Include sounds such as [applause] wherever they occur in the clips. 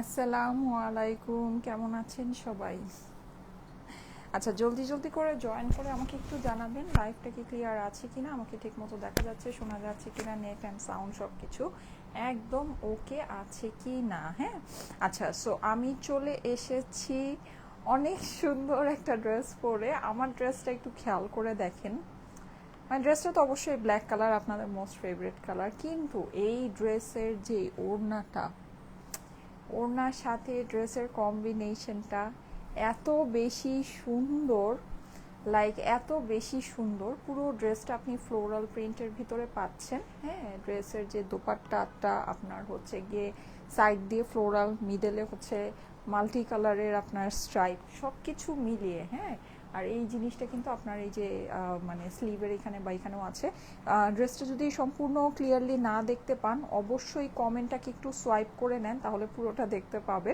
আসসালামু আলাইকুম, কেমন আছেন সবাই? আচ্ছা জলদি জলদি করে জয়েন করে আমাকে একটু জানাবেন লাইভটা কি ক্লিয়ার আছে কিনা? আমাকে ঠিক মতো দেখা যাচ্ছে, শোনা যাচ্ছে কিনা নেট অ্যান্ড সাউন্ড সব কিছু একদম ওকে আছে কি না হ্যাঁ? আচ্ছা সো আমি চলে এসেছি অনেক সুন্দর একটা ড্রেস পরে। আমার ড্রেসটা একটু খেয়াল করে দেখেন। মানে ড্রেসটা তো অবশ্যই ব্ল্যাক কালার আপনাদের মোস্ট ফেভারিট কালার কিন্তু এই ড্রেসের যে ওড়নাটা ওড়নার সাথে ড্রেসের কম্বিনেশনটা এত বেশি সুন্দর লাইক এত বেশি সুন্দর। পুরো ড্রেসটা আপনি ফ্লোরাল প্রিন্টের ভিতরে পাচ্ছেন। হ্যাঁ ড্রেসের যে দোপাট্টাটা আপনার হচ্ছে গিয়ে সাইড দিয়ে ফ্লোরাল মিডেলে হচ্ছে মাল্টি কালারের আপনার স্ট্রাইপ সব কিছু মিলিয়ে হ্যাঁ। আর এই জিনিসটা কিন্তু আপনার এই যে মানে স্লিভের এখানে বা এখানেও আছে। ড্রেসটা যদি সম্পূর্ণ ক্লিয়ারলি না দেখতে পান, অবশ্যই কমেন্টটাকে একটু সোয়াইপ করে নেন, তাহলে পুরোটা দেখতে পাবে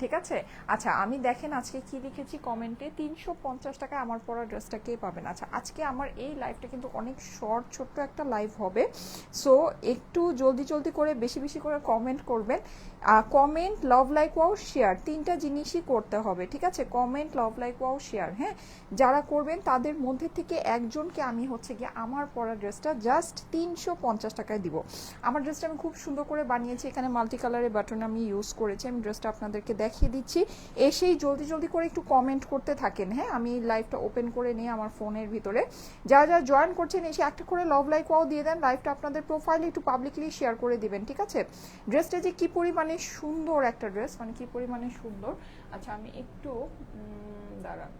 ঠিক আছে? আচ্ছা আমি দেখেন আজকে কি লিখেছি কমেন্টে তিনশো পঞ্চাশ টাকা আমার পরা ড্রেসটা কে পাবেন। আচ্ছা আজকে আমার এই লাইভটা কিন্তু অনেক শর্ট ছোট্ট একটা লাইভ হবে। সো একটু জলদি জলদি করে, বেশি বেশি করে কমেন্ট করবেন। Comment love like wow share তিনটা জিনিসই করতে হবে। ঠিক আছে? Comment love like wow share হ্যাঁ? যারা করবেন, তাদের মধ্যে থেকে একজনকে আমি হচ্ছে গিয়ে আমার পরা ড্রেসটা জাস্ট তিনশো পঞ্চাশ টাকায় দিব। আমার ড্রেসটা আমি খুব সুন্দর করে বানিয়েছি, এখানে মাল্টি কালারের বাটন আমি ইউজ করেছি। আমি ড্রেসটা আপনাদেরকে দেখিয়ে দিচ্ছি। এসেই জলদি জলদি করে একটু কমেন্ট করতে থাকেন হ্যাঁ? আমি লাইভটা ওপেন করে নিয়ে আমার ফোনের ভিতরে। যারা যারা জয়েন করছেন, এসে একটা করে লভ লাইক ওয়াও দিয়ে দেন লাইভটা আপনাদের প্রোফাইলে একটু পাবলিকলি শেয়ার করে দিবেন, ঠিক আছে? ড্রেসটা যে কি পরিমাণে সুন্দর একটা ড্রেস মানে কি পরিমাণে সুন্দর? আচ্ছা আমি একটু দাঁড়ান।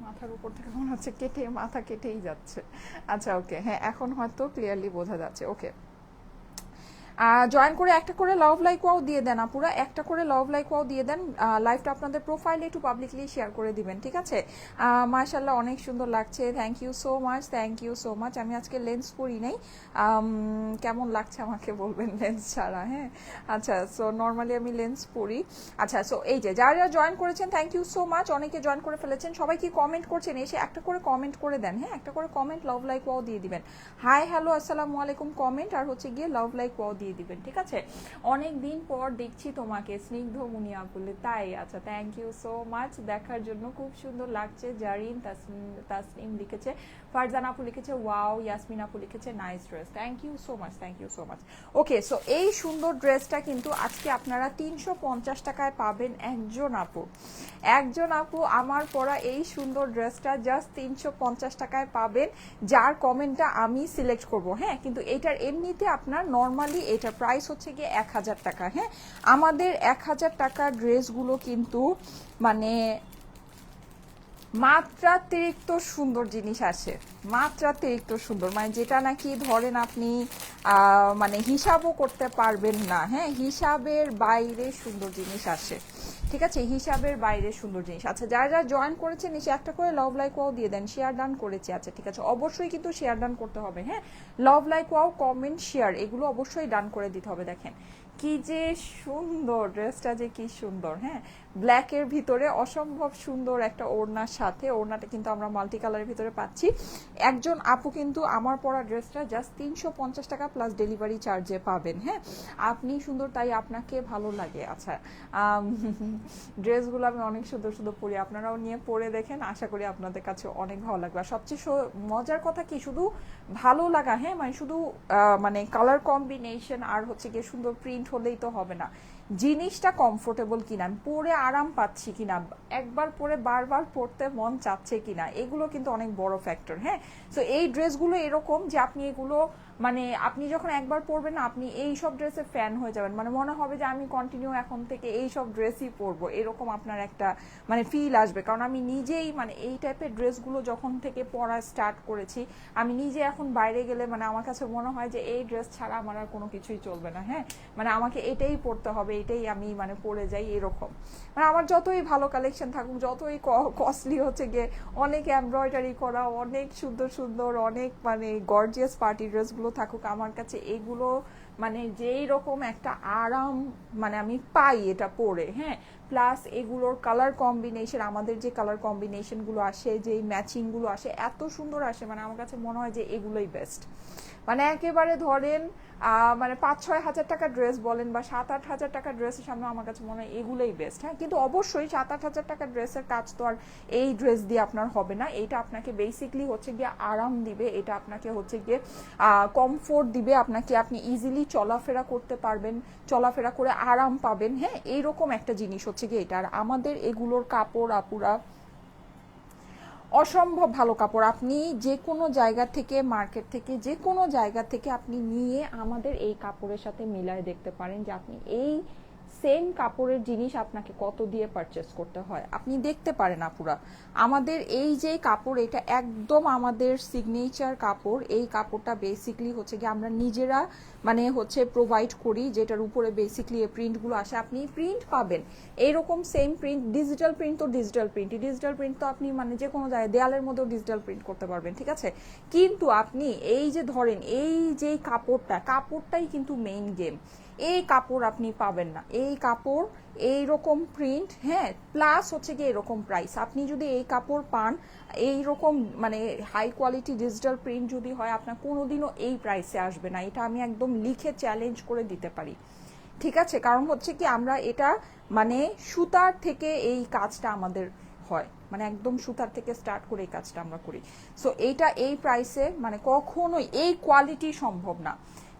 মাথার উপর থেকে মনে হচ্ছে কেটে, মাথা কেটেই যাচ্ছে। আচ্ছা ওকে হ্যাঁ এখন হয়তো ক্লিয়ারলি বোঝা যাচ্ছে। ওকে জয়েন করে একটা করে লাভ লাইক ওয়াও দিয়ে দেন আপুরা। একটা করে লাভ লাইক ওয়াও দিয়ে দেন। লাইভটা আপনাদের প্রোফাইলে একটু পাবলিকলি শেয়ার করে দিবেন, ঠিক আছে? মাশাল্লাহ অনেক সুন্দর লাগছে। Thank you so much thank you so much আমি আজকে লেন্স পরি নাই। কেমন লাগছে আমাকে বলবেন লেন্স ছাড়া হ্যাঁ? আচ্ছা সো নর্মালি আমি লেন্স পরি। আচ্ছা সো এই যে, যারা যারা জয়েন করেছেন থ্যাংক ইউ সো মাচ অনেকে জয়েন করে ফেলেছেন। সবাই কি কমেন্ট করছেন? এসে একটা করে কমেন্ট করে দেন হ্যাঁ? একটা করে কমেন্ট লাভ লাইক ওয়াও দিয়ে দিবেন। হাই হ্যালো আসসালামু আলাইকুম। কমেন্ট আর হচ্ছে গিয়ে লাভ লাইক ওয়াও দিয়ে দিবেন, ঠিক আছে? অনেক দিন পর দেখছি তোমাকে স্নিগ্ধ মুনিয়া বলে, তাই আচ্ছা থ্যাংক ইউ সো মাচ দেখার জন্য খুব সুন্দর লাগছে, জারিন তাসনিম লিখেছে, ফারজান আপু লিখেছে ওয়াও ইয়াসমিন আপু লিখেছে nice dress thank you so much thank you so much okay so এই সুন্দর ড্রেসটা কিন্তু আজকে আপনারা তিনশো পঞ্চাশ টাকায় পাবেন একজন আপু। একজন আপু আমার পরা এই সুন্দর ড্রেসটা জাস্ট তিনশো পঞ্চাশ টাকায় পাবেন, যার কমেন্টটা আমি সিলেক্ট করব হ্যাঁ? কিন্তু এটার এমনিতে আপনার নর্মালি এটার প্রাইস হচ্ছে গিয়ে এক হাজার টাকা হ্যাঁ? আমাদের এক হাজার টাকার ড্রেসগুলো কিন্তু মানে মাত্রাতিরিক্ত সুন্দর জিনিস আছে, মাত্রাতিরিক্ত সুন্দর। মানে যেটা নাকি ধরেন আপনি মানে হিসাবও করতে পারবেন না হ্যাঁ? হিসাবের বাইরে সুন্দর জিনিস আসে ঠিক আছে, হিসাবের বাইরে সুন্দর জিনিস। আচ্ছা যারা যারা জয়েন করেছেন, এসে একটা করে লভ লাইক ওয়াও দিয়ে দেন শেয়ার ডান করেছি আচ্ছা ঠিক আছে। অবশ্যই কিন্তু শেয়ার ডান করতে হবে হ্যাঁ? Love like wow comment share এগুলো অবশ্যই ডান করে দিতে হবে, দেখেন। কি যে সুন্দর ড্রেসটা যে কি সুন্দর হ্যাঁ? ব্ল্যাকের ভিতরে অসম্ভব সুন্দর একটা ওড়নার সাথে। ওড়নাটা কিন্তু আমরা মাল্টি কালারের ভিতরে পাচ্ছি। একজন আপু কিন্তু আমার পরা ড্রেসটা জাস্ট তিনশো পঞ্চাশ টাকা প্লাস ডেলিভারি চার্জে পাবেন হ্যাঁ? আপনি সুন্দর, তাই আপনাকে ভালো লাগে। আচ্ছা ড্রেসগুলো আমি অনেক সুন্দর সুন্দর পরি। আপনারাও নিয়ে পরে দেখেন। আশা করি আপনাদের কাছে অনেক ভালো লাগবে। আর সবচেয়ে মজার কথা কি? শুধু ভালো লাগা হ্যাঁ? মানে শুধু মানে কালার কম্বিনেশন আর হচ্ছে গিয়ে সুন্দর প্রিন্ট হলেই তো হবে না। জিনিসটা কমফোর্টেবল কিনা পরে আরাম পাচ্ছি কিনা, একবার পরে বারবার পরতে মন চাচ্ছে কিনা, এগুলো কিন্তু অনেক বড় ফ্যাক্টর হ্যাঁ? তো এই ড্রেসগুলো এরকম যে আপনি এগুলো মানে আপনি যখন একবার পরবেন আপনি এই সব ড্রেসের ফ্যান হয়ে যাবেন। মানে মনে হবে যে আমি কন্টিনিউ এখন থেকে এই সব ড্রেসই পরবো। এরকম আপনার একটা মানে ফিল আসবে। কারণ আমি নিজেই মানে এই টাইপের ড্রেসগুলো যখন থেকে পরা স্টার্ট করেছি, আমি নিজে এখন বাইরে গেলে মানে আমার কাছে মনে হয় যে এই ড্রেস ছাড়া আমার আর কোনো কিছুই চলবে না হ্যাঁ? মানে আমাকে এটাই পরতে হবে, এটাই আমি মানে পরে যাই এরকম। মানে আমার যতই ভালো কালেকশন থাকুক, যতই কস্টলি হচ্ছে গিয়ে, অনেক এমব্রয়ডারি করা, অনেক সুন্দর সুন্দর, অনেক মানে গর্জিয়াস পার্টি ড্রেসগুলো থাকুক, আমার কাছে এগুলো মানে যেই রকম একটা আরাম মানে আমি পাই এটা পরে হ্যাঁ? প্লাস এগুলোর কালার কম্বিনেশন আমাদের যে কালার কম্বিনেশনগুলো আসে, যেই ম্যাচিংগুলো আসে, এত সুন্দর আসে মানে আমার কাছে মনে হয় যে এগুলোই বেস্ট মানে একেবারে ধরেন মানে পাঁচ ছয় হাজার টাকা ড্রেস বলেন বা সাত আট হাজার টাকা ড্রেসের সামনে আমার কাছে মনে হয় এগুলোই বেস্ট হ্যাঁ কিন্তু অবশ্যই সাত আট হাজার টাকা ড্রেসের কাজ তো আর এই ড্রেস দিয়ে আপনার হবে না। এইটা আপনাকে বেসিকলি হচ্ছে গিয়ে আরাম দিবে, এটা আপনাকে হচ্ছে গিয়ে কমফোর্ট দিবে, আপনাকে আপনি ইজিলি চলাফেরা করতে পারবেন, চলাফেরা করে আরাম পাবেন। হ্যাঁ এইরকম একটা জিনিস হচ্ছে গিয়ে এটা। আর আমাদের এগুলোর কাপড় আপুরা অসম্ভব ভালো কাপড়। আপনি যে কোনো জায়গা থেকে, মার্কেট থেকে যে কোনো জায়গা থেকে আপনি নিয়ে আমাদের এই কাপড়ের সাথে মিলায় দেখতে পারেন যে আপনি এই সেম কাপড়ের জিনিস আপনাকে কত দিয়ে পারচেস করতে হয়? আপনি দেখতে পারেন আপুরা, আমাদের এই যে কাপড়, এটা একদম আমাদের সিগনেচার কাপড়। এই কাপড়টা বেসিকলি হচ্ছে কি আমরা নিজেরা মানে হচ্ছে প্রোভাইড করি, যেটার উপরে বেসিকলি এই প্রিন্টগুলো আসে। আপনি প্রিন্ট পাবেন। এইরকম সেম প্রিন্ট ডিজিটাল প্রিন্ট তো ডিজিটাল প্রিন্ট ডিজিটাল প্রিন্ট তো আপনি মানে যে কোনো জায়গায়, দেয়ালের মধ্যেও ডিজিটাল প্রিন্ট করতে পারবেন, ঠিক আছে? কিন্তু আপনি এই যে ধরেন, এই যে কাপড়টা, কাপড়টাই কিন্তু মেইন গেম এই কাপড় আপনি পাবেন না। এই কাপড় এই রকম প্রিন্ট হ্যাঁ প্লাস হচ্ছে কি এরকম প্রাইস আপনি যদি এই কাপড় পান এই রকম মানে হাই কোয়ালিটি ডিজিটাল প্রিন্ট যদি হয়, আপনার কোনোদিনও এই প্রাইসে আসবে না। এটা আমি একদম লিখে চ্যালেঞ্জ করে দিতে পারি। ঠিক আছে? কারণ হচ্ছে কি, আমরা এটা মানে সুতার থেকে এই কাজটা আমাদের হয়। মানে একদম সুতার থেকে স্টার্ট করে এই কাজটা আমরা করি। সো এইটা এই প্রাইসে মানে কখনোই এই কোয়ালিটি সম্ভব না।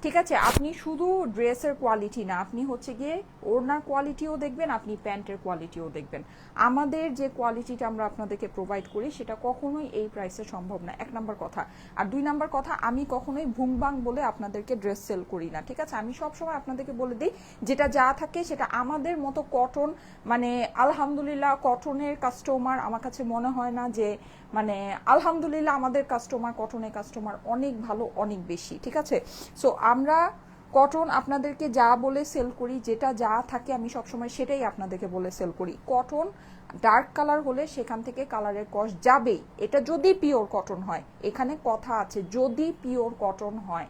ঠিক আছে, আপনি শুধু ড্রেসের কোয়ালিটি না, আপনি হচ্ছে গিয়ে ওড়নার কোয়ালিটিও দেখবেন, আপনি প্যান্টের কোয়ালিটিও দেখবেন। আমাদের যে কোয়ালিটিটা আমরা আপনাদেরকে প্রোভাইড করি, সেটা কখনোই এই প্রাইসে সম্ভব না। এক নম্বর কথা। আর দুই নম্বর কথা, আমি কখনোই ভুংবাং বলে আপনাদেরকে ড্রেস সেল করি না, ঠিক আছে? আমি সবসময় আপনাদেরকে বলে দিই, যেটা যা থাকে সেটা আমাদের মতো কটন মানে আলহামদুলিল্লাহ কটনের কাস্টমার আমার কাছে মনে হয় না যে মানে আলহামদুলিল্লাহ আমাদের কাস্টমার কটনের কাস্টমার অনেক ভালো, অনেক বেশি, ঠিক আছে? সো আমরা কটন আপনাদেরকে যা বলে সেল করি, যেটা যা থাকে আমি সবসময় সেটাই আপনাদেরকে বলে সেল করি। কটন ডার্ক কালার হলে সেখান থেকে কালারের কস যাবেই। এটা যদি পিওর কটন হয়, এখানে কথা আছে, যদি পিওর কটন হয়।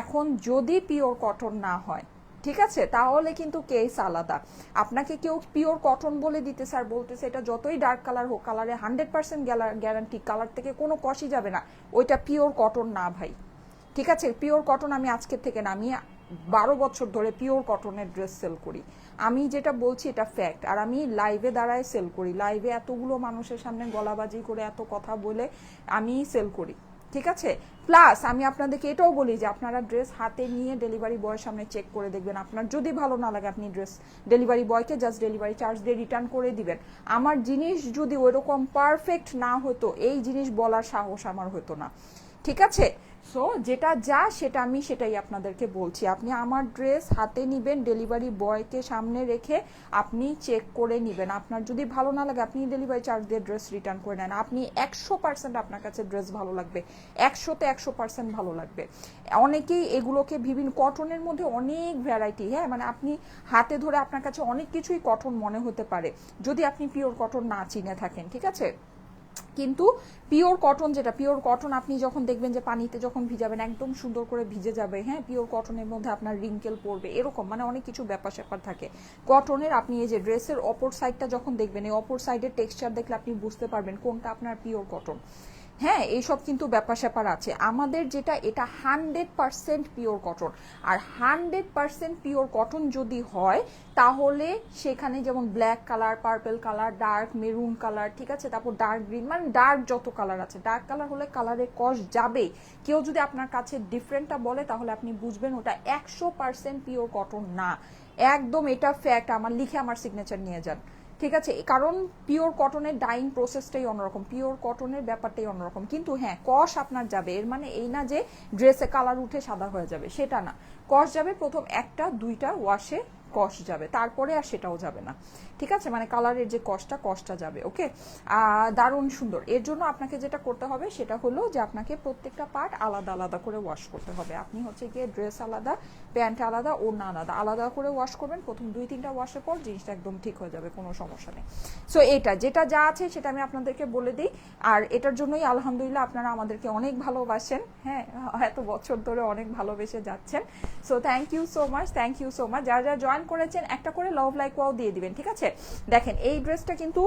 এখন যদি পিওর কটন না হয়, ঠিক আছে? তাহলে কিন্তু কেস আলাদা। আপনাকে কেউ পিওর কটন বলে দিতে স্যার বলতেছে, এটা যতই ডার্ক কালার হোক কালারে হান্ড্রেড পার্সেন্ট গ্যারান্টি কালার থেকে কোনো কষই যাবে না। ওইটা পিওর কটন না ভাই। ঠিক আছে পিওর কটন আমি আজকের থেকে না আমি বারো বছর ধরে পিওর কটনের ড্রেস সেল করি। আমি যেটা বলছি এটা ফ্যাক্ট আর আমি লাইভে দাঁড়ায় সেল করি। লাইভে এতগুলো মানুষের সামনে গলাবাজি করে এত কথা বলে আমি সেল করি, ঠিক আছে? প্লাস আমি আপনাদেরকে এটাও বলি যে আপনারা ড্রেস হাতে নিয়ে ডেলিভারি বয়ের সামনে চেক করে দেখবেন। আপনার যদি ভালো না লাগে, আপনি ড্রেস ডেলিভারি বয়কে জাস্ট ডেলিভারি চার্জ দিয়ে রিটার্ন করে দিবেন। আমার জিনিস যদি ওইরকম পারফেক্ট না হতো, এই জিনিস বলার সাহস আমার হতো না, ঠিক আছে? সো যেটা যা, সেটা আমি সেটাই আপনাদেরকে বলছি। আপনি আমার ড্রেস হাতে নিবেন ডেলিভারি বয়কে সামনে রেখে আপনি চেক করে নিবেন। আপনার যদি ভালো না লাগে, আপনি ডেলিভারি চার্জ দিয়ে ড্রেস রিটার্ন করে নেন। আপনি একশো পার্সেন্ট আপনার কাছে ড্রেস ভালো লাগবে। একশোতে একশো পার্সেন্ট ভালো লাগবে। অনেকেই এগুলোকে বিভিন্ন কটনের মধ্যে অনেক ভ্যারাইটি হ্যাঁ? মানে আপনি হাতে ধরে আপনার কাছে অনেক কিছুই কটন মনে হতে পারে। যদি আপনি পিওর কটন না চিনে থাকেন, ঠিক আছে? কিন্তু পিওর কটন যেটা পিওর কটন আপনি যখন দেখবেন যে পানিতে যখন ভিজাবেন, একদম সুন্দর করে ভিজে যাবে হ্যাঁ? পিওর কটনের মধ্যে আপনার রিঙ্কেল পড়বে, এরকম মানে অনেক কিছু ব্যাপার স্যাপার থাকে। কটনের আপনি এই যে ড্রেসের অপর সাইডটা যখন দেখবেন, এই অপর সাইডের টেক্সচার দেখলে আপনি বুঝতে পারবেন কোনটা আপনার পিওর কটন হ্যাঁ এইসব কিন্তু ব্যাপার স্যাপার আছে। আমাদের যেটা, এটা হান্ড্রেড পারসেন্ট পিওর কটন আর হান্ড্রেড পারসেন্ট পিওর কটন যদি হয়, তাহলে সেখানে যেমন black colour purple colour dark maroon colour ঠিক আছে? তারপর ডার্ক গ্রিন মানে ডার্ক যত কালার আছে। ডার্ক কালার হলে কালারের কস্ট যাবে। কেউ যদি আপনার কাছে ডিফারেন্টটা বলে, তাহলে আপনি বুঝবেন ওটা একশো পারসেন্ট পিওর কটন না। একদম এটা ফ্যাক্ট আমার লিখে আমার সিগনেচার নিয়ে যান। ঠিক আছে? কারণ পিওর কটনের ডাইং প্রসেসটাই অন্যরকম পিওর কটনের ব্যাপারটাই অন্যরকম। কিন্তু হ্যাঁ কষ আপনার যাবে, এর মানে এই না যে ড্রেসে কালার উঠে সাদা হয়ে যাবে, সেটা না। কষ যাবে, প্রথম একটা, দুইটা ওয়াশে কষ যাবে, তারপরে আর সেটাও যাবে না। ঠিক আছে? মানে কালারের যে কষটা কষটা যাবে ওকে দারুণ সুন্দর। এর জন্য আপনাকে যেটা করতে হবে, সেটা হলো যে আপনাকে প্রত্যেকটা পার্ট আলাদা আলাদা করে ওয়াশ করতে হবে। আপনি হচ্ছে গিয়ে ড্রেস আলাদা প্যান্ট আলাদা, ওড়না আলাদা। আলাদা করে ওয়াশ করবেন, প্রথম দুই, তিনটা ওয়াশের পর জিনিসটা একদম ঠিক হয়ে যাবে, কোনো সমস্যা নেই। সো এটা, যেটা যা আছে সেটা আমি আপনাদেরকে বলে দিই। আর এটার জন্যই আলহামদুলিল্লাহ আপনারা আমাদেরকে অনেক ভালোবাসেন হ্যাঁ? [laughs] এত বছর ধরে অনেক ভালোবেসে যাচ্ছেন। So thank you so much thank you so much যারা যারা জয়েন করেছেন, একটা করে লাভ লাইক ওয়াও দিয়ে দিবেন, ঠিক আছে? দেখেন, এই ড্রেসটা কিন্তু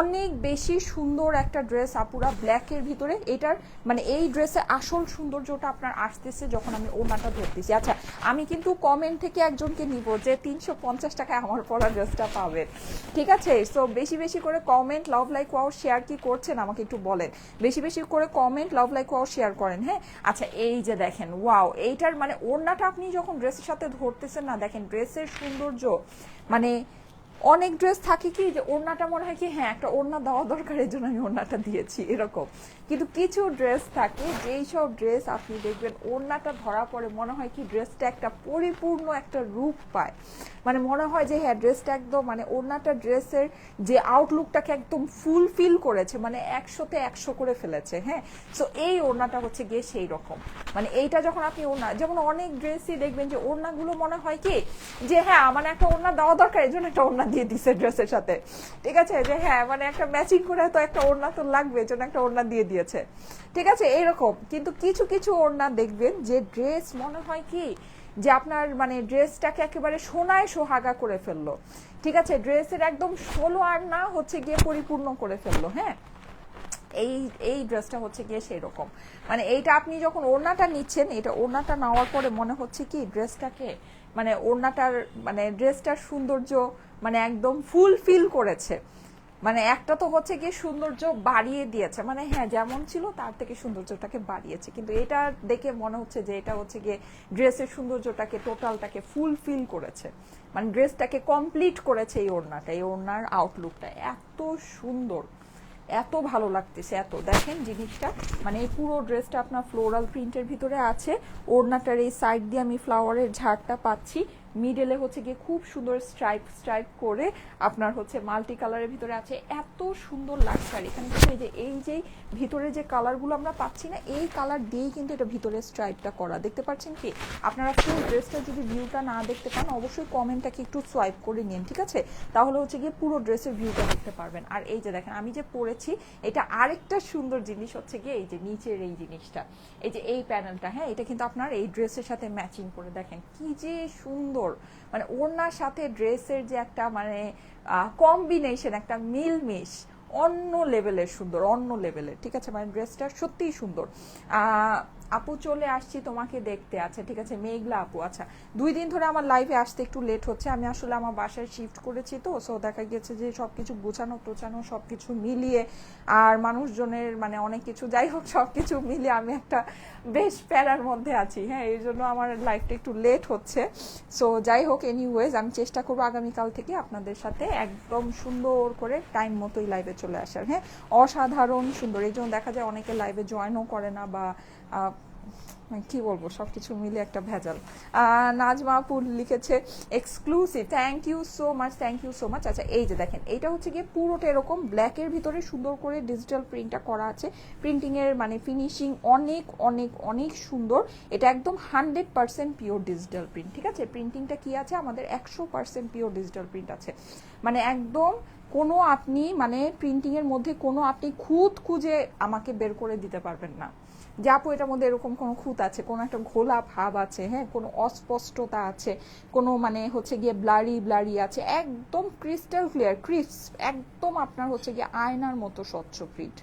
অনেক বেশি সুন্দর একটা ড্রেস, আপুরা ব্ল্যাকের ভিতরে। এটার মানে এই ড্রেসে আসল সৌন্দর্যটা আপনার আসতেছে যখন আমি ওনাটা ধরতেছি। আচ্ছা আমি কিন্তু কমেন্ট থেকে একজনকে নিব যে তিনশো পঞ্চাশ টাকায় আমার পরা ড্রেসটা পাবেন ঠিক আছে? সো বেশি বেশি করে comment love like wow share কি করছেন আমাকে একটু বলেন। বেশি বেশি করে comment love like wow share করেন হ্যাঁ? আচ্ছা এই যে দেখেন ওয়াও এইটার মানে ওড়নাটা আপনি যখন ড্রেসের সাথে ধরতেছেন না, দেখেন, ড্রেসের সৌন্দর্য মানে অনেক ড্রেস থাকে কি, যে ওড়নাটা মনে হয় কি হ্যাঁ একটা ওড়না দেওয়া দরকার, এই জন্য আমি ওড়নাটা দিয়েছি, এরকম। কিন্তু কিছু ড্রেস থাকে, যেই সব ড্রেস আপনি দেখবেন, ওড়নাটা ধরা পড়ে, মনে হয় কি ড্রেসটা একটা পরিপূর্ণ একটা রূপ পায়। মানে মনে হয় যে হ্যাঁ ড্রেসটা একদম মানে ওড়নাটা ড্রেসের যে আউটলুকটাকে একদম ফুলফিল করেছে মানে একশোতে একশো করে ফেলেছে হ্যাঁ? সো এই ওড়নাটা হচ্ছে গিয়ে সেই রকম। মানে এইটা যখন আপনি ওড়না, যেমন অনেক ড্রেসই দেখবেন যে ওড়নাগুলো মনে হয় কি, যে হ্যাঁ মানে একটা ওড়না দেওয়া দরকার, এই জন্য একটা ওড়না দিয়ে দিছে ড্রেসের সাথে। ঠিক আছে? যে হ্যাঁ মানে একটা ম্যাচিং করে তো একটা ওড়না তো লাগবে, এই জন্য একটা ওড়না দিয়ে দিয়েছে। ঠিক আছে? এইরকম। কিন্তু কিছু কিছু ওড়না দেখবেন যে ড্রেস মনে হয় কি যে আপনার মানে ড্রেসটাকে একেবারে সোনায় সোহাগা করে ফেলল। ঠিক আছে, ড্রেসের একদম ষোলো আর না হচ্ছে গিয়ে পরিপূর্ণ করে ফেলল হ্যাঁ? এই এই ড্রেসটা হচ্ছে গিয়ে সেই রকম মানে এইটা আপনি যখন ওড়নাটা নিচ্ছেন, এটা ওড়নাটা নেওয়ার পরে মনে হচ্ছে কি, ড্রেসটাকে মানে ওড়নাটার মানে ড্রেসটার সৌন্দর্য মানে একদম ফুলফিল করেছে। মানে একটা তো হচ্ছে গিয়ে সৌন্দর্য বাড়িয়ে দিয়েছে। মানে হ্যাঁ যেমন ছিল তার থেকে সৌন্দর্যটাকে বাড়িয়েছে। কিন্তু এটা দেখে মনে হচ্ছে যে এটা হচ্ছে গিয়ে ড্রেসের সৌন্দর্যটাকে টোটালটাকে ফুলফিল করেছে। মানে ড্রেসটাকে কমপ্লিট করেছে এই ওড়নাটা, এই ওড়নার আউটলুকটা। এত সুন্দর, এত ভালো লাগতেছে এত। দেখেন জিনিসটা মানে এই পুরো ড্রেসটা আপনার ফ্লোরাল প্রিন্টের ভিতরে আছে। ওড়নাটার এই সাইড দিয়ে আমি ফ্লাওয়ারের ঝাড়টা পাচ্ছি। মিডলে হচ্ছে গিয়ে খুব সুন্দর স্ট্রাইপ স্ট্রাইপ করে আপনার হচ্ছে মাল্টি কালারের ভিতরে আছে। এত সুন্দর লাগছে। আর এখানে কিন্তু এই যে এই যে ভিতরে যে কালারগুলো আমরা পাচ্ছি না, এই কালার দিয়েই কিন্তু এটা ভিতরে স্ট্রাইপটা করা। দেখতে পাচ্ছেন কি? আপনারা ফুল ড্রেসটা যদি ভিউটা না দেখতে পান, অবশ্যই কমেন্টটাকে একটু সোয়াইপ করে নিন, ঠিক আছে? তাহলে হচ্ছে গিয়ে পুরো ড্রেসের ভিউটা দেখতে পারবেন। আর এই যে দেখেন, আমি যে পরেছি, এটা আরেকটা সুন্দর জিনিস হচ্ছে গিয়ে এই যে নিচের এই জিনিসটা। এই যে এই প্যানেলটা হ্যাঁ? এটা কিন্তু আপনার এই ড্রেসের সাথে ম্যাচিং করে। দেখেন কি যে সুন্দর মানে ওড়নার সাথে ড্রেসের যে একটা মানে কম্বিনেশন একটা মিলমিশ, অন্য লেভেলের সুন্দর, অন্য লেভেলের ঠিক আছে? মানে ড্রেসটা সত্যিই সুন্দর। আপু চলে আসছি তোমাকে দেখতে। আচ্ছা ঠিক আছে, মেঘলা আপু আচ্ছা। দুই দিন ধরে আমার লাইভে আসতে একটু লেট হচ্ছে। আমি আসলে আমার বাসায় শিফট করেছি তো সো দেখা গেছে যে সব কিছু গোছানো, টোছানো সব কিছু মিলিয়ে আর মানুষজনের মানে অনেক কিছু, যাই হোক সব কিছু মিলিয়ে আমি একটা বেশ প্যারার মধ্যে আছি। হ্যাঁ এই জন্য আমার লাইফটা একটু লেট হচ্ছে। সো যাই হোক এনিওয়েজ আমি চেষ্টা করব আগামীকাল থেকে আপনাদের সাথে একদম সুন্দর করে টাইম মতোই লাইভে চলে আসার। হ্যাঁ অসাধারণ সুন্দর। এই জন্য দেখা যায় অনেকে লাইভে জয়েনও করে না বা কি বলব, সবকিছু মিলে একটা ভেজাল। নাজমা আপুল লিখেছে exclusive thank you so much thank you so much আচ্ছা এই যে দেখেন এটা হচ্ছে গিয়ে পুরোটা এরকম ব্ল্যাকের ভিতরে সুন্দর করে ডিজিটাল প্রিন্টটা করা আছে। প্রিন্টিংয়ের মানে ফিনিশিং অনেক অনেক অনেক সুন্দর। এটা একদম hundred percent pure digital print ঠিক আছে? প্রিন্টিংটা কি আছে? আমাদের একশো পার্সেন্ট পিওর ডিজিটাল প্রিন্ট আছে। মানে একদম কোনো আপনি মানে প্রিন্টিংয়ের মধ্যে কোনো আপনি খুঁত খুঁজে আমাকে বের করে দিতে পারবেন না। যে আপু, এটার মধ্যে এরকম কোনো খুঁত আছে? কোনো একটা ঘোলা ভাব আছে? হ্যাঁ কোনো অস্পষ্টতা আছে? কোনো মানে হচ্ছে গিয়ে ব্লারি ব্লারি আছে? একদম ক্রিস্টাল ক্লিয়ার ক্রিস্প একদম আপনার হচ্ছে গিয়ে আয়নার মতো স্বচ্ছ প্রিন্ট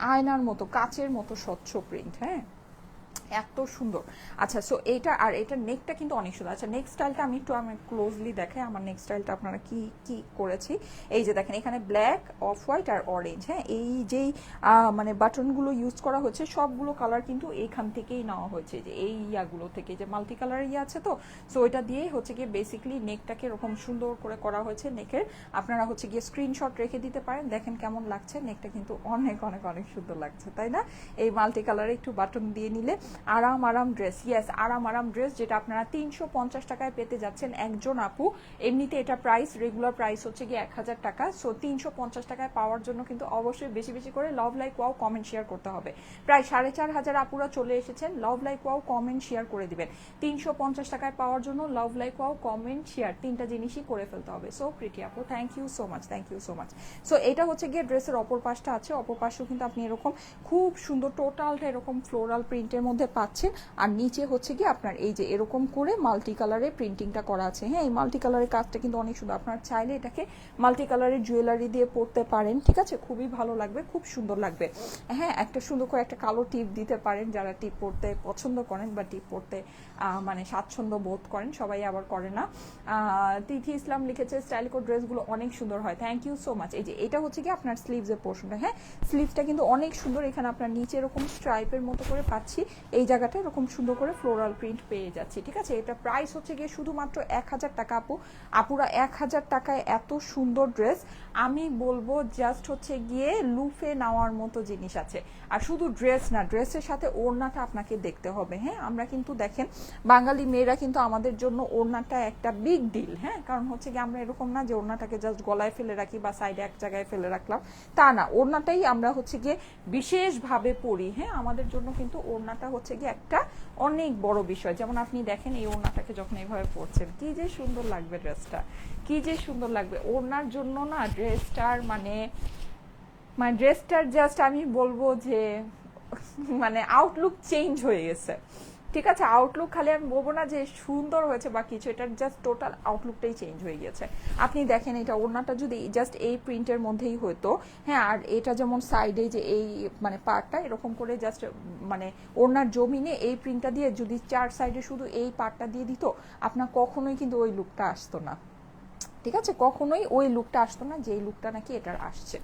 আয়নার মতো, কাচের মতো স্বচ্ছ প্রিন্ট হ্যাঁ? এত সুন্দর। আচ্ছা সো এইটা আর এটার নেকটা কিন্তু অনেক সুন্দর। আচ্ছা নেক্সট স্টাইলটা আমি একটু, আমি ক্লোজলি দেখাই আমার নেক্সট স্টাইলটা আপনারা কি কি করেছি। এই যে দেখেন, এখানে ব্ল্যাক অফ হোয়াইট আর অরেঞ্জ হ্যাঁ? এই যেই মানে বাটনগুলো ইউজ করা হচ্ছে, সবগুলো কালার কিন্তু এইখান থেকেই নেওয়া হয়েছে। যে এই ইয়াগুলো থেকে যে মাল্টি কালার ইয়ে আছে তো সো এটা দিয়েই হচ্ছে গিয়ে বেসিকলি নেকটাকে এরকম সুন্দর করে করা হয়েছে নেকের আপনারা হচ্ছে গিয়ে স্ক্রিনশট রেখে দিতে পারেন। দেখেন কেমন লাগছে। নেকটা কিন্তু অনেক অনেক অনেক সুন্দর লাগছে, তাই না? এই মাল্টি কালারে একটু বাটন দিয়ে নিলে আরাম আরাম ড্রেস ইয়েস আরাম আরাম ড্রেস যেটা আপনারা তিনশো পঞ্চাশ টাকায় পেতে যাচ্ছেন একজন আপু। এমনিতে এটা প্রাইস রেগুলার প্রাইস হচ্ছে গিয়ে এক হাজার টাকা। সো তিনশো পঞ্চাশ টাকায় পাওয়ার জন্য কিন্তু অবশ্যই বেশি বেশি করে love like wow comment share করতে হবে। প্রায় সাড়ে চার হাজার আপুরা চলে এসেছেন। Love like wow comment share করে দিবেন। তিনশো পঞ্চাশ টাকায় পাওয়ার জন্য love like wow comment share তিনটা জিনিসই করে ফেলতে হবে। সো প্রিটি আপু thank you so much thank you so much so এটা হচ্ছে গিয়ে ড্রেসের অপর পাশটা আছে। অপর পাশেও কিন্তু আপনি এরকম খুব সুন্দর টোটালটা এরকম ফ্লোরাল প্রিন্টের মধ্যে পাচ্ছেন। আর নিচে হচ্ছে গিয়ে আপনার এই যে এরকম করে মাল্টি কালারে প্রিন্টিংটা করা আছে। হ্যাঁ এই মাল্টি কালারের কাজটা কিন্তু অনেক সুন্দর। আপনার চাইলে এটাকে মাল্টি কালারের জুয়েলারি দিয়ে পরতে পারেন, ঠিক আছে? খুবই ভালো লাগবে, খুব সুন্দর লাগবে। হ্যাঁ একটা সুন্দর করে একটা কালো টিপ দিতে পারেন যারা টিপ পরতে পছন্দ করেন বা টিপ পরতে মানে স্বাচ্ছন্দ্য বোধ করেন, সবাই আবার করে না। তিথি ইসলাম লিখেছে স্টাইলিকো ড্রেসগুলো অনেক সুন্দর হয়। থ্যাংক ইউ সো মাচ এই যে, এটা হচ্ছে কি আপনার স্লিভসের পোর্শনটা হ্যাঁ? স্লিভসটা কিন্তু অনেক সুন্দর, এখানে আপনার নিচে এরকম স্ট্রাইপের মতো করে পাচ্ছি। এই জায়গাটা এরকম সুন্দর করে ফ্লোরাল প্রিন্ট পেয়ে যাচ্ছি, ঠিক আছে? এটা প্রাইস হচ্ছে গিয়ে শুধুমাত্র এক হাজার টাকা, আপু। আপুরা এক হাজার টাকায় এত সুন্দর ড্রেস আমি বলব জাস্ট হচ্ছে গিয়ে লুফে নেওয়ার মতো জিনিস আছে। আর শুধু ড্রেস না ড্রেসের সাথে ওড়নাটা আপনাকে দেখতে হবে হ্যাঁ? আমরা কিন্তু দেখেন বাঙালি মেয়েরা কিন্তু আমাদের জন্য ওড়নাটা একটা বিগ ডিল হ্যাঁ? কারণ হচ্ছে কি আমরা এরকম না যে ওড়নাটাকে জাস্ট গলায় ফেলে রাখি বা সাইডে এক জায়গায় ফেলে রাখলাম। তা না, ওড়নাটাই আমরা হচ্ছে গিয়ে বিশেষভাবে পড়ি হ্যাঁ? আমাদের জন্য কিন্তু ওড়নাটা হচ্ছে গিয়ে একটা অনেক বড় বিষয়। যেমন আপনি দেখেন এই ওড়নাটাকে যখন এইভাবে পরছেন, কি যে সুন্দর লাগবে ড্রেসটা কি যে সুন্দর লাগবে। ওড়নার জন্য না ড্রেসটার মানে মানে ড্রেসটার জাস্ট আমি বলব যে মানে আউটলুক চেঞ্জ হয়ে গেছে। ঠিক আছে আউটলুক খালি আমি বলব না যে সুন্দর হয়েছে বা কিছু এটার জাস্ট টোটাল আউটলুকটাই চেঞ্জ হয়ে গেছে আপনি দেখেন এটা ওড়নাটা যদি জাস্ট এই প্রিন্টের মধ্যেই হতো হ্যাঁ আর এটা যেমন সাইডে যে এই মানে পার্টটা এরকম করে জাস্ট মানে ওড়নার জমিনে এই প্রিন্টটা দিয়ে যদি চার সাইডে শুধু এই পার্টটা দিয়ে দিত, আপনার কখনোই কিন্তু ওই লুকটা আসতো না। ঠিক আছে? কখনোই ওই লুকটা আসতো না, যেই লুকটা নাকি এটার আসছে।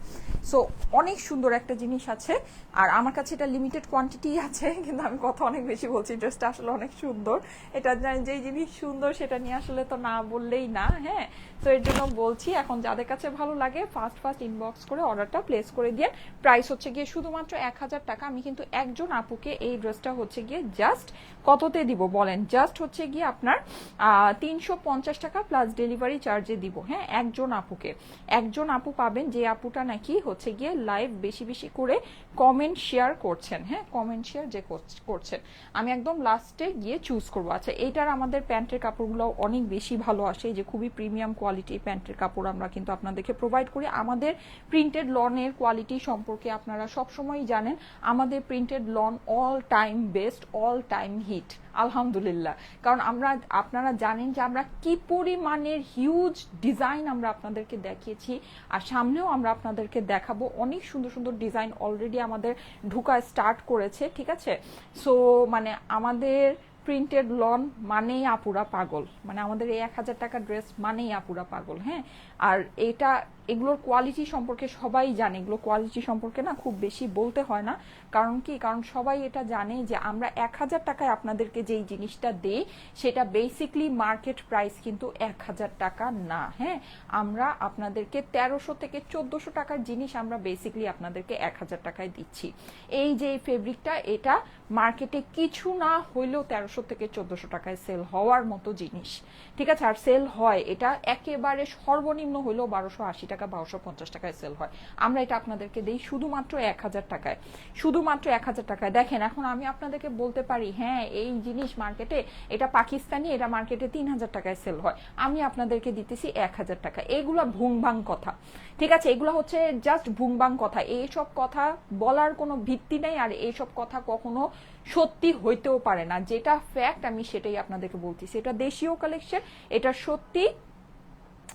সো অনেক সুন্দর একটা জিনিস আছে। আর আমার কাছে এটা লিমিটেড কোয়ান্টিটি আছে, কিন্তু আমি কথা অনেক বেশি বলছি ড্রেসটা আসলে অনেক সুন্দর। এটা যেই জিনিস সুন্দর সেটা নিয়ে আসলে তো না বললেই না হ্যাঁ? তো এর জন্য বলছি, এখন যাদের কাছে ভালো লাগে ফার্স্ট ফার্স্ট ইনবক্স করে অর্ডারটা প্লেস করে দিয়ে প্রাইস হচ্ছে গিয়ে শুধুমাত্র এক হাজার টাকা। আমি কিন্তু একজন আপুকে এই ড্রেসটা হচ্ছে গিয়ে জাস্ট কততে দিব বলেন? জাস্ট হচ্ছে গিয়ে আপনার তিনশো পঞ্চাশ টাকা প্লাস ডেলিভারি চার্জে দিব। হ্যাঁ একজন আপুকে। একজন আপু পাবেন যে আপুটা নাকি হচ্ছে গিয়ে লাইভ বেশি বেশি করে কমেন্ট শেয়ার করছেন। হ্যাঁ কমেন্ট শেয়ার যে করছেন। আমি একদম লাস্টে গিয়ে চুজ করব। আচ্ছা এইটার আমাদের প্যান্টের কাপড়গুলো অনেক বেশি ভালো আসে। যে খুবই প্রিমিয়াম কোয়ালিটি প্যান্টের কাপড় আমরা কিন্তু আপনাদেরকে প্রোভাইড করি। আমাদের প্রিন্টেড লনের কোয়ালিটি সম্পর্কে আপনারা সবসময়ই জানেন। আমাদের printed lawn all time best all time hit আলহামদুলিল্লাহ। কারণ আমরা, আপনারা জানেন যে আমরা কি পরিমাণের হিউজ ডিজাইন আমরা আপনাদেরকে দেখিয়েছি, আর সামনেও আমরা আপনাদেরকে দেখাবো। অনেক সুন্দর সুন্দর ডিজাইন অলরেডি আমাদের ঢুকা স্টার্ট করেছে, ঠিক আছে? সো মানে আমাদের প্রিন্টেড লন মানেই আপুরা পাগল। মানে আমাদের এই এক হাজার টাকা ড্রেস মানেই আপুরা পাগল হ্যাঁ? আর এটা, এগুলোর কোয়ালিটি সম্পর্কে সবাই জানে। এগুলো কোয়ালিটি সম্পর্কে না খুব বেশি বলতে হয় না। কারণ কি? কারণ সবাই এটা জানে যে আমরা এক হাজার টাকায় আপনাদেরকে যেই জিনিসটা দেই, সেটা বেসিকলি মার্কেট প্রাইস কিন্তু এক হাজার টাকা না হ্যাঁ? আমরা আপনাদেরকে তেরোশো থেকে চোদ্দশো টাকার জিনিস আমরা বেসিকলি আপনাদেরকে এক হাজার টাকায় দিচ্ছি। এই যে এই ফেব্রিকটা এটা মার্কেটে কিছু না হইলেও তেরোশো থেকে চোদ্দশো টাকায় সেল হওয়ার মতো জিনিস। ঠিক আছে? আর সেল হয়, এটা একেবারে সর্বনিম্ন হইলেও বারোশো আশি টাকা, বারোশো পঞ্চাশ টাকায় সেল হয়। আমরা এটা আপনাদেরকে দিই শুধুমাত্র এক হাজার টাকায়। শুধুমাত্র এক হাজার টাকায়। দেখেন, এখন আমি আপনাদেরকে বলতে পারি হ্যাঁ এই জিনিস মার্কেটে এটা পাকিস্তানি, এটা মার্কেটে তিন হাজার টাকায় সেল হয়। আমি আপনাদেরকে দিতেছি এক হাজার টাকা। এগুলো ভুংভাং কথা। ঠিক আছে, এগুলো হচ্ছে জাস্ট ভুংভাং কথা। এইসব কথা বলার কোনো ভিত্তি নেই আর এইসব কথা কখনো সত্যি হইতেও পারে না। যেটা ফ্যাক্ট আমি সেটাই আপনাদেরকে বলতেছি। এটা দেশীয় কালেকশন এটা সত্যি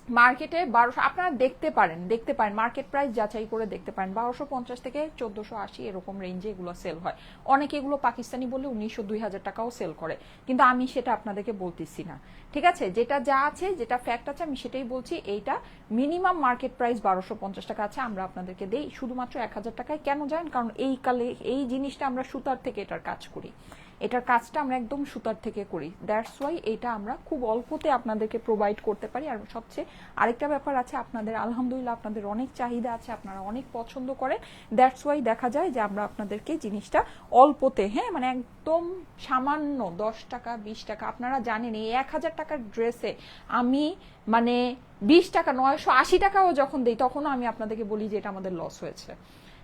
মার্কেটে বারোশো, আপনারা দেখতে পারেন দেখতে পারেন, মার্কেট প্রাইস যাচাই করে দেখতে পারেন। বারোশো পঞ্চাশ থেকে চোদ্দশো আশি এরকম রেঞ্জে এগুলো সেল হয়। অনেকে এগুলো পাকিস্তানি বলে উনিশশো দুই হাজার টাকাও সেল করে। কিন্তু আমি সেটা আপনাদেরকে বলতেছি না। ঠিক আছে? যেটা যা আছে, যেটা ফ্যাক্ট আছে, আমি সেটাই বলছি। এইটা মিনিমাম মার্কেট প্রাইস বারোশো পঞ্চাশ টাকা আছে, আমরা আপনাদেরকে দেই। শুধুমাত্র এক হাজার টাকায় কেন জানেন? কারণ এই কালে, এই জিনিসটা আমরা সুতার থেকে এটার কাজ করি। এটার কাজটা আমরা একদম সুতার থেকে করি। দ্যাটস ওয়াই এটা আমরা খুব অল্পতে আপনাদেরকে প্রোভাইড করতে পারি। আর সবচেয়ে আরেকটা ব্যাপার আছে, আপনাদের আলহামদুলিল্লাহ আপনাদের অনেক চাহিদা আছে, আপনারা অনেক পছন্দ করেন। দ্যাটস ওয়াই দেখা যায় যে আমরা আপনাদেরকে জিনিসটা অল্পতে হ্যাঁ মানে একদম সামান্য দশ টাকা, বিশ টাকা, আপনারা জানেন এই এক হাজার টাকার ড্রেসে আমি মানে বিশ টাকা, নয়শো আশি টাকাও যখন দিই, তখনও আমি আপনাদেরকে বলি যে এটা আমাদের লস হয়েছে।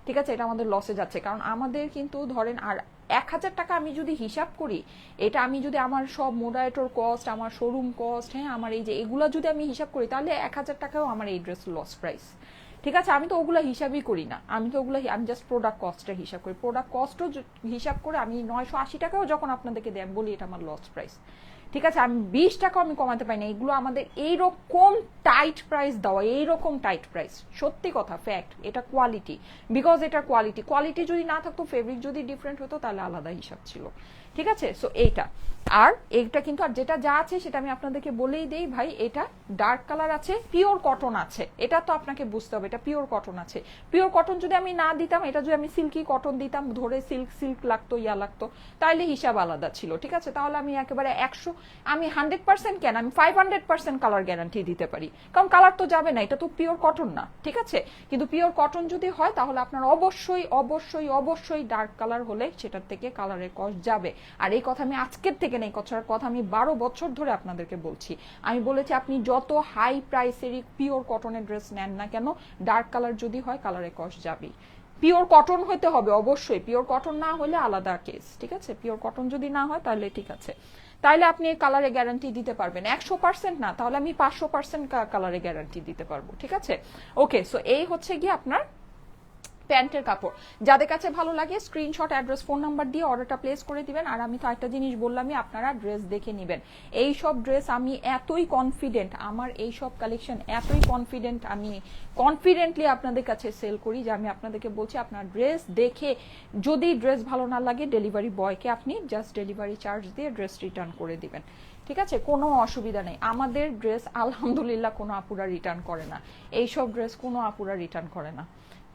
ঠিক আছে? এটা আমাদের লসে যাচ্ছে। কারণ আমাদের কিন্তু ধরেন আর এক হাজার টাকা আমি যদি হিসাব করি, এটা আমি যদি আমার সব মোডারেটর কস্ট আমার শোরুম কস্ট হ্যাঁ আমার এই যে এগুলো যদি আমি হিসাব করি, তাহলে এক হাজার টাকাও আমার এই ড্রেস লস প্রাইস ঠিক আছে? আমি তো ওগুলো হিসাবই করি না। আমি তো ওগুলো আমি জাস্ট প্রোডাক্ট কস্টটা হিসাব করি। প্রোডাক্ট কস্টও হিসাব করে আমি নয়শো আশি টাকাও যখন আপনাদেরকে দেব বলি এটা আমার লস প্রাইস ঠিক আছে, আমি বিশ টাকাও আমি কমাতে পারি না। এগুলো আমাদের এইরকম টাইট প্রাইস দেওয়া, এইরকম টাইট প্রাইস সত্যি কথা ফ্যাক্ট এটা কোয়ালিটি বিকজ এটা কোয়ালিটি কোয়ালিটি যদি না থাকতো ফেব্রিক যদি ডিফারেন্ট হতো, তাহলে আলাদা হিসাব ছিল। ঠিক আছে? সো এইটা। আর এইটা কিন্তু, আর যেটা যা আছে, সেটা আমি আপনাদেরকে বলেই দেই, ভাই, এটা ডার্ক কালার আছে পিওর কটন আছে। এটা তো আপনাকে বুঝতে হবে, এটা পিওর কটন আছে। পিওর কটন যদি আমি না দিতাম, এটা যদি আমি সিল্কি কটন দিতাম, ধরে সিল্ক সিল্ক লাগতো, ইয়া লাগতো তাহলে হিসাব আলাদা ছিল। ঠিক আছে? তাহলে আমি একেবারে একশো আমি হান্ড্রেড পার্সেন্ট কেন? আমি five hundred percent colour guarantee দিতে পারি। কারণ কালার তো যাবে না, এটা তো পিওর কটন না, ঠিক আছে? কিন্তু পিওর কটন যদি হয়, তাহলে আপনার অবশ্যই অবশ্যই অবশ্যই ডার্ক কালার হলে সেটার থেকে কালারের কস্ট যাবে। আর এই কথা আমি আজকের থেকে নেই কথার কথা আমি বারো বছর ধরে আপনাদেরকে বলছি। আমি বলেছি, আপনি যত হাই প্রাইসেরই পিওর কটনের ড্রেস নেন না কেন ডার্ক কালার যদি হয় কালারের কস্ট যাবেই। পিওর কটন হতে হবে অবশ্যই। পিওর কটন না হলে আলাদা কেস ঠিক আছে? পিওর কটন যদি না হয়, তাহলে ঠিক আছে। তাহলে আপনি কালারে গ্যারান্টি দিতে পারবেন। একশো পার্সেন্ট না, তাহলে আমি পাঁচশো পার্সেন্ট কালারে গ্যারান্টি দিতে পারব, ঠিক আছে? ওকে সো এই হচ্ছে গিয়ে আপনার প্যান্টের কাপড়। যাদের কাছে ভালো লাগে স্ক্রিনশট অ্যাড্রেস ফোন নাম্বার দিয়ে অর্ডারটা প্লেস করে দিবেন। আর আমি তো একটা জিনিস বললামই, আপনারা ড্রেস দেখে নেবেন। এই সব ড্রেস আমি এতই কনফিডেন্ট আমার এই সব কালেকশন এতই কনফিডেন্ট আমি কনফিডেন্টলি আপনাদের কাছে সেল করি যে আমি আপনাদেরকে বলছি, আপনার ড্রেস দেখে যদি ড্রেস ভালো না লাগে ডেলিভারি বয়কে আপনি জাস্ট ডেলিভারি চার্জ দিয়ে ড্রেস রিটার্ন করে দিবেন। ঠিক আছে? কোনো অসুবিধা নেই। আমাদের ড্রেস আলহামদুলিল্লাহ, কোনো আপুরা রিটার্ন করে না। এইসব ড্রেস কোনো আপুরা রিটার্ন করে না।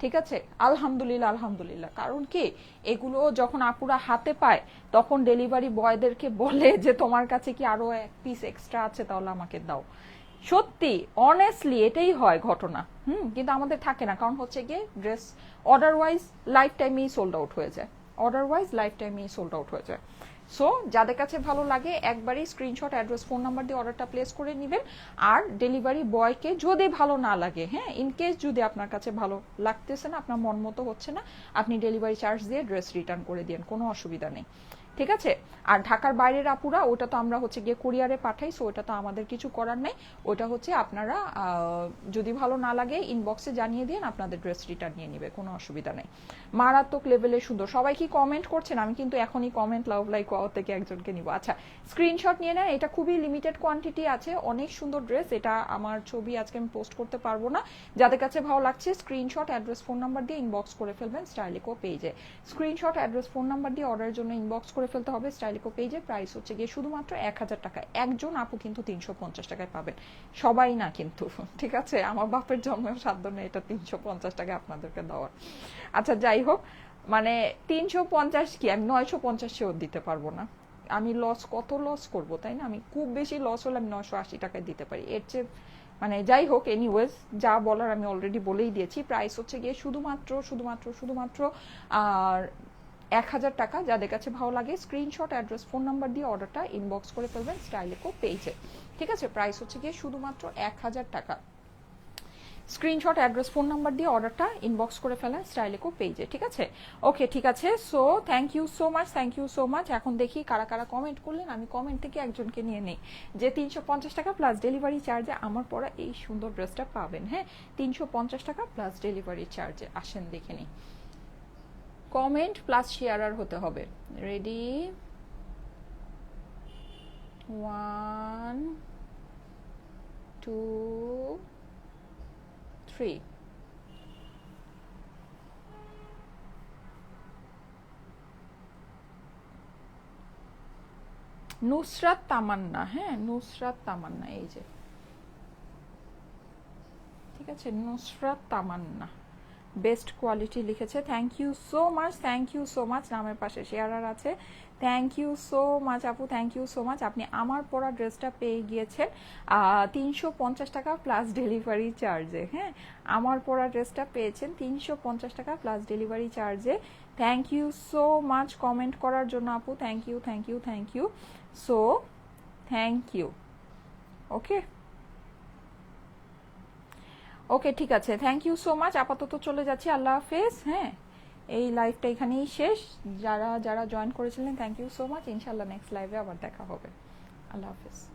ঠিক আছে? আলহামদুলিল্লাহ আলহামদুলিল্লাহ। কারণ কি? এগুলো যখন আপুরা হাতে পায়, তখন ডেলিভারি বয়দেরকে বলে যে, তোমার কাছে কি আরও এক পিস এক্সট্রা আছে? তাহলে আমাকে দাও। সত্যি অনেস্টলি এটাই হয় ঘটনা। হুম? কিন্তু আমাদের থাকে না। কারণ হচ্ছে গিয়ে ড্রেস অর্ডার ওয়াইজ লাইফ টাইমেই সোল্ড আউট হয়ে যায়। অর্ডার ওয়াইজ লাইফ টাইমেই সোল্ড আউট হয়ে যায়। সো যাদের কাছে ভালো লাগে, একবারই স্ক্রিনশট অ্যাড্রেস ফোন নাম্বার দিয়ে অর্ডারটা প্লেস করে নেবেন। আর ডেলিভারি বয়কে যদি ভালো না লাগে হ্যাঁ ইন কেস যদি আপনার কাছে ভালো লাগতেছে না, আপনার মন মতো হচ্ছে না, আপনি ডেলিভারি চার্জ দিয়ে ড্রেস রিটার্ন করে দিন, কোনো অসুবিধা নেই। ঠিক আছে? আর ঢাকার বাইরের আপুরা, ওটা তো আমরা হচ্ছে গিয়ে কুরিয়ারে পাঠাই সো ওটা তো আমাদের কিছু করার নেই। ওটা হচ্ছে আপনারা যদি ভালো না লাগে ইনবক্সে জানিয়ে দিন, আপনাদের ড্রেস রিটার্ন নিয়ে নিবে, কোনো অসুবিধা নেই। মারাত্মক লেভেলে সুন্দর। সবাই কি কমেন্ট করছেন? আমি কিন্তু এখনই কমেন্ট লাভ লাইক থেকে একজনকে নিব। আচ্ছা স্ক্রিনশট নিয়ে নেন, এটা খুবই লিমিটেড কোয়ান্টিটি আছে, অনেক সুন্দর ড্রেস এটা আমার ছবি আজকে আমি পোস্ট করতে পারব না। যাদের কাছে ভালো লাগছে স্ক্রিনশট অ্যাড্রেস ফোন নাম্বার দিয়ে ইনবক্স করে ফেলবেন স্টাইলিকো পেজে স্ক্রিনশট অ্যাড্রেস ফোন নাম্বার দিয়ে অর্ডারের জন্য ইনবক্স করে ফেলতে হবে। স্টাইলিকো পেজে প্রাইস হচ্ছে গিয়ে শুধুমাত্র এক হাজার টাকা একজন আপু কিন্তু তিনশো পঞ্চাশ টাকায় পাবেন। সবাই না কিন্তু, ঠিক আছে? আমার বাপের জন্মেও সাধ্য নেই এটা তিনশো পঞ্চাশ টাকা আপনাদেরকে দেওয়ার। আচ্ছা যাই হোক মানে তিনশো পঞ্চাশ কি? আমি নয়শো পঞ্চাশেও দিতে পারব না। আমি লস কত লস করব, তাই না? আমি খুব বেশি লস হলে আমি নয়শো আশি টাকায় দিতে পারি। এর চেয়ে মানে যাই হোক এনিওয়েজ যা বলার আমি অলরেডি বলেই দিয়েছি। প্রাইস হচ্ছে গিয়ে শুধুমাত্র শুধুমাত্র শুধুমাত্র, আর এক হাজার টাকা যাদের কাছে ভালো লাগে স্ক্রিনশট অ্যাড্রেস ফোন নাম্বার দিয়ে অর্ডারটা ইনবক্স করে ফেলবেন স্টাইলেকো পেজে। ঠিক আছে? প্রাইস হচ্ছে গিয়ে শুধুমাত্র এক হাজার টাকা। স্ক্রিনশট অ্যাড্রেস ফোন নাম্বার দিয়ে অর্ডারটা ইনবক্স করে ফেলেন স্টাইলেকো পেজে। ঠিক আছে? ওকে ঠিক আছে। So thank you so much thank you so much এখন দেখি কারা কারা কমেন্ট করলেন। আমি কমেন্ট থেকে একজনকে নিয়ে নেই। যে তিনশো পঞ্চাশ টাকা প্লাস ডেলিভারি চার্জে আমার পরা এই সুন্দর ড্রেসটা পাবেন। হ্যাঁ? তিনশো পঞ্চাশ টাকা প্লাস ডেলিভারি চার্জে আসেন দেখে নিই। কমেন্ট প্লাস শেয়ারার হতে হবে। Ready one two three Nusrat Tamanna হ্যাঁ নুসরাত তামান্না, এই যে। ঠিক আছে, নুসরাত তামান্না। বেস্ট কোয়ালিটি লিখেছে। Thank you so much thank you so much নামের পাশে শেয়ারার আছে। থ্যাংক ইউ সো মাচ আপু থ্যাংক ইউ সো মাচ আপনি আমার পরা ড্রেসটা পেয়ে গিয়েছেন তিনশো পঞ্চাশ টাকা প্লাস ডেলিভারি চার্জে হ্যাঁ? আমার পরা ড্রেসটা পেয়েছেন তিনশো পঞ্চাশ টাকা প্লাস ডেলিভারি চার্জে thank you so much comment করার জন্য আপু thank you thank you thank you so thank you okay okay ঠিক আছে। থ্যাংক ইউ সো মাচ আপাতত চলে যাচ্ছি। আল্লাহ হাফেজ। হ্যাঁ এই লাইভটা এখানেই শেষ। যারা যারা জয়েন করেছিলেন থ্যাংক ইউ সো মাচ ইনশাল্লাহ নেক্সট লাইভে আবার দেখা হবে। আল্লাহ হাফেজ।